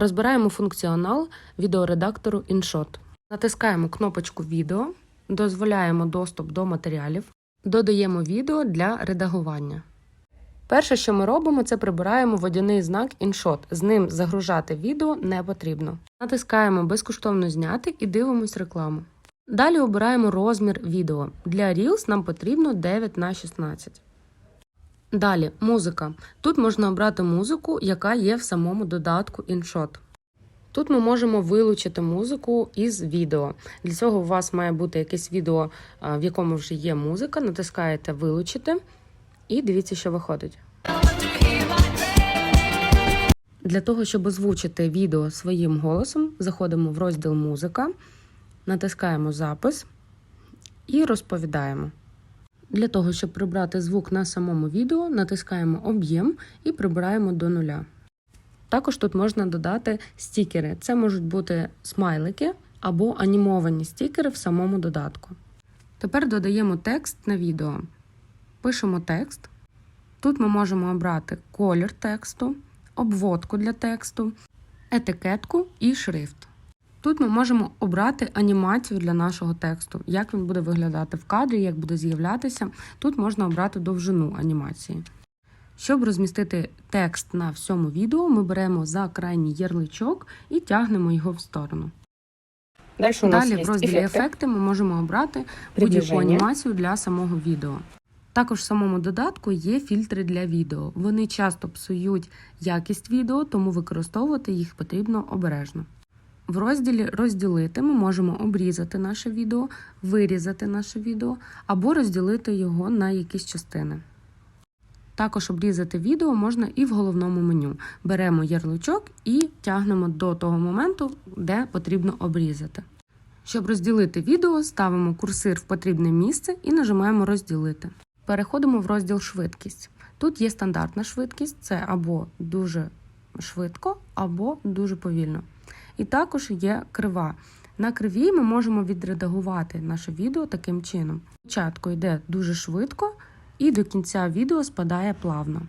Розбираємо функціонал відеоредактору InShot. Натискаємо кнопочку Відео, дозволяємо доступ до матеріалів, додаємо відео для редагування. Перше, що ми робимо, це прибираємо водяний знак InShot. З ним загружати відео не потрібно. Натискаємо безкоштовно зняти і дивимось рекламу. Далі обираємо розмір відео. Для Reels нам потрібно 9 на 16. Далі музика. Тут можна обрати музику, яка є в самому додатку InShot. Тут ми можемо вилучити музику із відео. Для цього у вас має бути якесь відео, в якому вже є музика. Натискаєте Вилучити і дивіться, що виходить. Для того, щоб озвучити відео своїм голосом, заходимо в розділ Музика, натискаємо Запис і розповідаємо. Для того, щоб прибрати звук на самому відео, натискаємо Об'єм і прибираємо до нуля. Також тут можна додати стікери. Це можуть бути смайлики або анімовані стікери в самому додатку. Тепер додаємо текст на відео. Пишемо текст. Тут ми можемо обрати колір тексту, обводку для тексту, етикетку і шрифт. Тут ми можемо обрати анімацію для нашого тексту, як він буде виглядати в кадрі, як буде з'являтися. Тут можна обрати довжину анімації. Щоб розмістити текст на всьому відео, ми беремо за крайній ярличок і тягнемо його в сторону. У нас Далі в розділі эффекты. ефекти ми можемо обрати будь-яку анімацію для самого відео. Також в самому додатку є фільтри для відео. Вони часто псують якість відео, тому використовувати їх потрібно обережно. В розділі розділити ми можемо обрізати наше відео, вирізати наше відео або розділити його на якісь частини. Також обрізати відео можна і в головному меню. Беремо ярличок і тягнемо до того моменту, де потрібно обрізати. Щоб розділити відео, ставимо курсир в потрібне місце і нажимаємо розділити. Переходимо в розділ швидкість. Тут є стандартна швидкість, це або дуже швидко, або дуже повільно. І також є крива. На кривій ми можемо відредагувати наше відео таким чином. Спочатку йде дуже швидко, і до кінця відео спадає плавно.